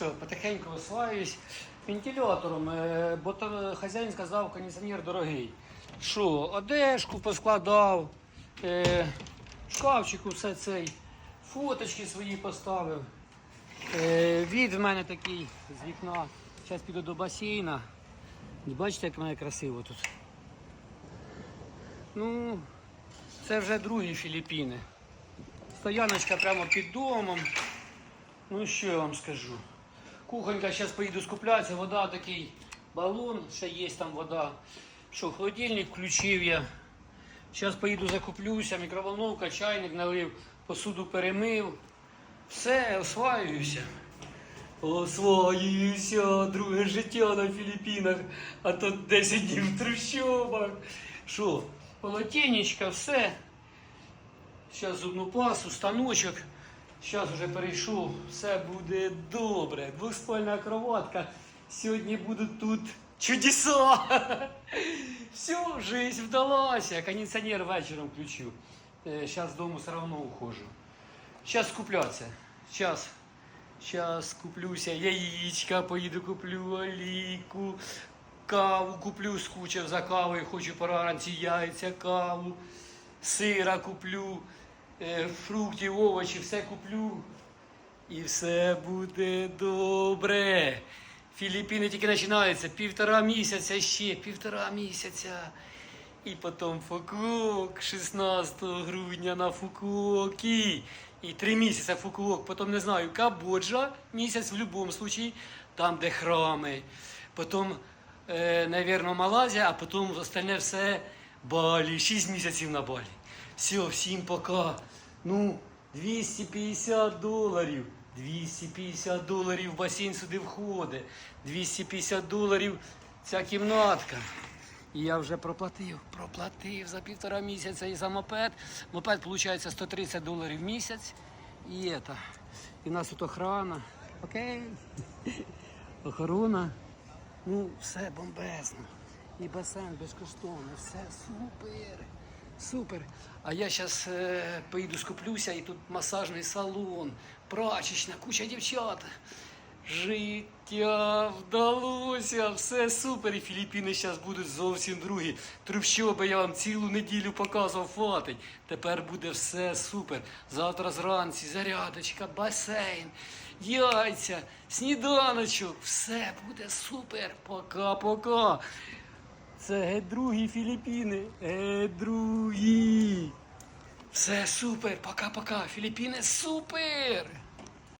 Все, потихеньку осваюсь вентилятором, е, бо то хазяїн сказав, кондиціонер дорогий. Що, одежку поскладав, е, в шкафчику все цей, фоточки свої поставив. Е, від в мене такий з вікна. Зараз піду до басейна. Бачите, як мене красиво тут. Ну, це вже другі Філіппіни. Стояночка прямо під домом. Ну що я вам скажу? Кухонька, зараз поїду скуплятися, вода такий балон, ще є там вода. Що, холодильник включив я. Зараз поїду закуплюся, мікроволновка, чайник налив, посуду перемив. Все, осваююся. Осваююся, друге життя на Філіппінах, а то 10 днів в трущобах. Що, полотенечка, все. Зараз зубну пасту, станочок. Зараз вже перейшов, все буде добре. Двоспальна кроватка. Сьогодні будуть тут чудеса. Все, жизнь вдалася. Кондиціонер вечором включив. Зараз з дому все одно ухожу. Зараз купляться. Зараз. Зараз куплюся яєчка, поїду куплю олійку, каву куплю, скучив за кавою, хочу поранці яйця, каву, сира куплю, е, фруктів, овочі, все куплю. І все буде добре. Філіппіни тільки починаються. Півтора місяця ще, півтора місяця. І потім Фукуок 16 грудня на Фукуокі. І три місяці Фукуок, потім не знаю, Камбоджа місяць в будь-якому випадку, там, де храми. Потім, е, навірно, Малазія, а потім остальне все Балі, 6 місяців на Балі. Все, всім пока. Ну, 250 доларів. 250 доларів басейн сюди входить. 250 доларів ця кімнатка. І я вже проплатив, проплатив за півтора місяця і за мопед. Мопед виходить 130 доларів в місяць. І это. І нас тут охрана. Окей. Охорона. Ну, все бомбезно. І басейн безкоштовний, все супер. Супер. А я зараз е, поїду скуплюся, і тут масажний салон, прачечна, куча дівчат. Життя вдалося, все супер. І Філіппіни зараз будуть зовсім другі. Трущоби я вам цілу неділю показував фатить. Тепер буде все супер. Завтра зранці зарядочка, басейн, яйця, сніданочок. Все буде супер. Пока-пока. Це другі Філіппіни. Геть другі. Все супер. Пока-пока. Філіппіни супер.